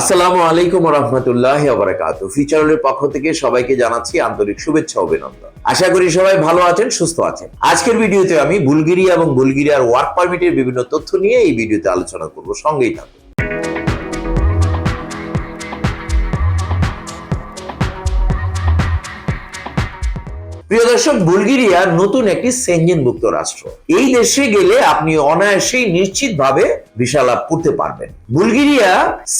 আসসালামু আলাইকুম রহমতুল্লাহ বারাকাত ফিচারের পক্ষ থেকে সবাইকে জানাচ্ছি আন্তরিক শুভেচ্ছা অভিনন্দন। আশা করি সবাই ভালো আছেন, সুস্থ আছেন। আজকের ভিডিওতে আমি বুলগেরিয়া এবং বুলগেরিয়ার ওয়ার্ক পারমিটের বিভিন্ন তথ্য নিয়ে এই ভিডিওতে আলোচনা করব। সঙ্গেই থাকুন। প্রিয় দর্শক, বুলগেরিয়া নতুন একটি সেঞ্জেনভুক্ত রাষ্ট্র। এই দেশে গেলে আপনি অনায়াসেই নিশ্চিতভাবে ভিসা লাভ করতে পারবেন। বুলগেরিয়া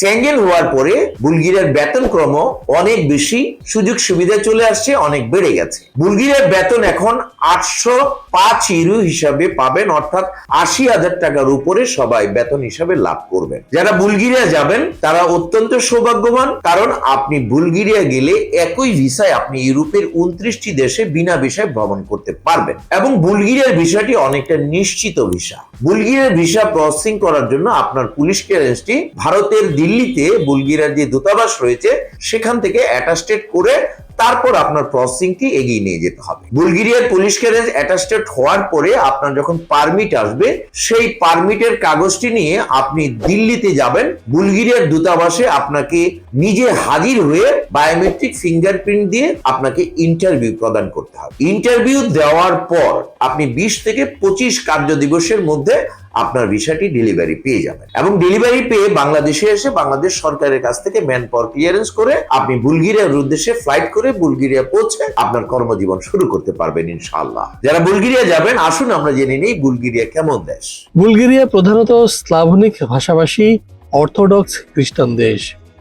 সেঞ্জেন হওয়ার পরে বুলগেরিয়ার বেতন ক্রম অনেক বেশি, সুযোগ সুবিধা চলে আসছে, অনেক বেড়ে গেছে। বুলগেরিয়ার বেতন এখন আটশো পাঁচ ইউরো হিসাবে পাবেন, অর্থাৎ আশি হাজার টাকার উপরে সবাই বেতন হিসাবে লাভ করবেন। যারা বুলগেরিয়া যাবেন, তারা অত্যন্ত সৌভাগ্যবান, কারণ আপনি বুলগেরিয়া গেলে একই ভিসায় আপনি ইউরোপের উনত্রিশটি দেশে বিনা ভিসায় ভ্রমণ করতে পারবেন। এবং বুলগেরিয়ার ভিসাটি অনেকটা নিশ্চিত ভিসা। বুলগেরিয়ার ভিসা প্রসেসিং করার জন্য আপনার পুলিশ ক্লিয়ারেন্সটি ভারতের দিল্লিতে বুলগিরিয়ার যে দূতাবাস রয়েছে, সেখান থেকে অ্যাটাস্টেড করে তারপর আপনার প্রসেসিংটি এগিয়ে নিয়ে যেতে হবে। বুলগেরিয়ার পুলিশ ক্লিয়ারেন্স অ্যাটাস্টেড হওয়ার পরে আপনার যখন পারমিট আসবে, সেই পারমিটের কাগজটি নিয়ে আপনি দিল্লিতে যাবেন। বুলগেরিয়ার দূতাবাসে আপনাকে নিজে হাজির হয়ে বায়োমেট্রিক ফিঙ্গারপ্রিন্ট দিয়ে আপনাকে ইন্টারভিউ প্রদান করতে হবে। ইন্টারভিউ দেওয়ার পর আপনি বিশ থেকে পঁচিশ কার্য দিবসের মধ্যে আপনার ভিসাটি ডেলিভারি পেয়ে যাবেন। এবং ডেলিভারি পেয়ে বাংলাদেশে এসে বাংলাদেশ সরকারের কাছ থেকে ম্যান পাওয়ার ক্লিয়ারেন্স করে আপনি বুলগেরিয়ার উদ্দেশ্যে ফ্লাইট করে বুলগেরিয়া পৌঁছে আপনার কর্মজীবন শুরু করতে পারবেন ইনশাআল্লাহ। যারা বুলগেরিয়া যাবেন, আসুন আমরা জেনে নিই বুলগেরিয়া কেমন দেশ। বুলগেরিয়া প্রধানত স্লাভনিক ভাষাভাষী, অর্থোডক্স খ্রিস্টান দেশ।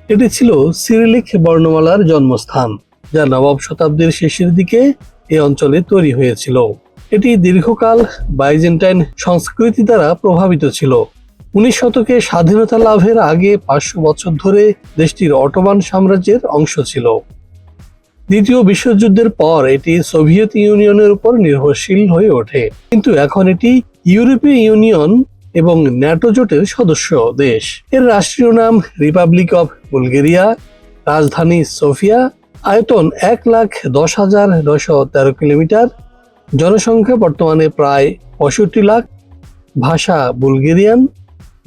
এটি ছিল সিরিলিক বর্ণমালার জন্মস্থান, যা নবম শতাব্দীর শেষের দিকে এই অঞ্চলে তৈরি হয়েছিল। এটি দীর্ঘকাল বাইজেন্টাইন সংস্কৃতি দ্বারা প্রভাবিত ছিল। উনিশ শতকে স্বাধীনতা লাভের আগে পাঁচশো বছর ধরে দেশটির অটোমান সাম্রাজ্যের অংশ ছিল। দ্বিতীয় বিশ্বযুদ্ধের পর এটি সোভিয়েত ইউনিয়নের উপর নির্ভরশীল হয়ে ওঠে। কিন্তু এখন এটি ইউরোপীয় ইউনিয়ন এবং ন্যাটো জোটের সদস্য দেশ। এর রাষ্ট্রীয় নাম রিপাবলিক অফ বুলগেরিয়া, রাজধানী সোফিয়া, আয়তন এক লাখ দশ হাজার নয়শো তেরো কিলোমিটার জনসংখ্যা বর্তমানে প্রায় পঁয়ষট্টি লাখ। ভাষা বুলগেরিয়ান।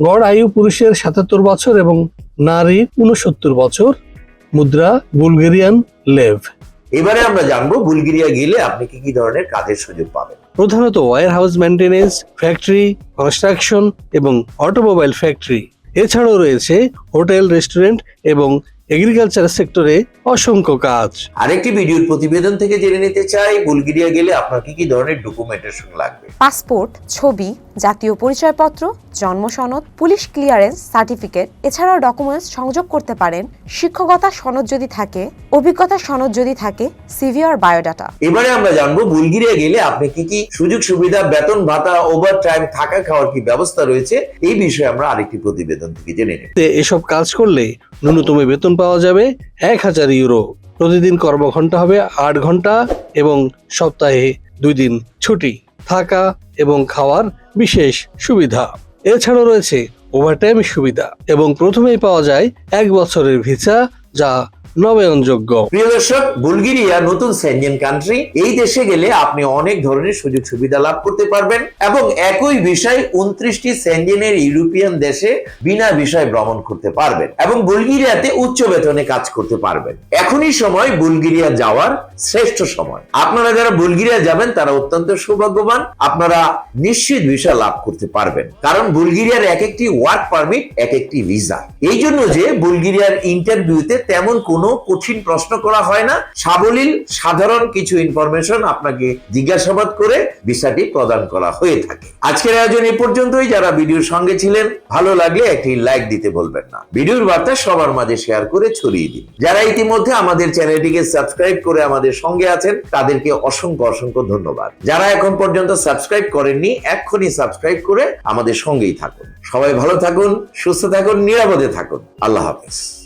গড় আয়ু পুরুষের সাতাত্তর বছর এবং নারীর উনসত্তর বছর। মুদ্রা বুলগেরিয়ান লেভ। এবারে আমরা জানব বুলগেরিয়া গেলে আপনি কি কি ধরনের কাজের সুযোগ পাবেন। প্রধানত warehouse maintenance factory construction এবং অটোমোবাইল ফ্যাক্টরি। এছাড়াও রয়েছে হোটেল রেস্টুরেন্ট এবং এগ্রিকালচার সেক্টরে অসংখ্য কাজ। আরেকটি ভিডিওর প্রতিবেদন থেকে জেনে নিতে চাই বুলগেরিয়া গেলে আপনার কি কি ধরনের ডকুমেন্টেশন লাগবে? পাসপোর্ট ছবি জাতীয় পরিচয়পত্র জন্ম সনদ পুলিশ ক্লিয়ারেন্স সার্টিফিকেট এছাড়াও ডকুমেন্টস সংযোগ করতে পারেন। শিক্ষকতা সনদ যদি থাকে অভিজ্ঞতা সনদ যদি থাকে সিভি আর বায়োডাটা এবারে আমরা জানব বুলগেরিয়া গেলে আপনি কি কি সুযোগ সুবিধা বেতন ভাতা ওভার টাইম থাকা খাওয়ার কি ব্যবস্থা রয়েছে? এই বিষয়ে আমরা আরেকটি প্রতিবেদন থেকে জেনে নেব। এসব কাজ করলে ন্যূনতম বেতন পাওয়া যাবে এক হাজার ইউরো। প্রতিদিন কর্মঘন্টা হবে আট ঘণ্টা এবং সপ্তাহে দুই দিন ছুটি, থাকা এবং খাওয়ার বিশেষ সুবিধা। এছাড়াও রয়েছে ওভারটাইম সুবিধা এবং প্রথমেই পাওয়া যায় এক বছরের ভিসা যা নবায়নযোগ্য। প্রিয় দর্শক, বুলগেরিয়া, নতুন সেনজেন কান্ট্রি এই দেশে গেলে আপনি অনেক ধরনের সুযোগ সুবিধা লাভ করতে পারবেন এবং একই বিষয় উনত্রিশটি সেনজেনের ইউরোপিয়ান দেশে বিনা বিষয় ভ্রমণ করতে পারবেন এবং বুলগেরিয়াতে উচ্চ বেতনে কাজ করতে পারবেন। এখনই সময় বুলগেরিয়া যাওয়ার শ্রেষ্ঠ সময়। আপনারা যারা বুলগেরিয়া যাবেন, তারা অত্যন্ত সৌভাগ্যবান। আপনারা নিশ্চিত ভিসা লাভ করতে পারবেন। কারণ বুলগেরিয়ার এক একটি ওয়ার্ক পারমিট এক একটি ভিসা এই জন্য যে বুলগেরিয়ার ইন্টারভিউতে তেমন কোনো কঠিন প্রশ্ন করা হয় না। সাবলীল, সাধারণ কিছু ইনফরমেশন আপনাকে জিজ্ঞাসাবাদ করে ভিসাটি প্রদান করা হয়ে থাকে। আজকের আয়োজন এ পর্যন্তই। যারা ভিডিওর সঙ্গে ছিলেন, ভালো লাগলে একটি লাইক দিতে বলবেন না। ভিডিওর বার্তা সবার মাঝে শেয়ার করে ছড়িয়ে দিন। যারা ইতিমধ্যে আমাদের চ্যানেলটিকে সাবস্ক্রাইব করে আমাদের সঙ্গে আছেন, তাদেরকে অসংখ্য অসংখ্য ধন্যবাদ। যারা এখন পর্যন্ত সাবস্ক্রাইব করেননি, এক্ষুনি সাবস্ক্রাইব করে আমাদের সঙ্গেই থাকুন। সবাই ভালো থাকুন, সুস্থ থাকুন, নিরাপদে থাকুন। আল্লাহ হাফেজ।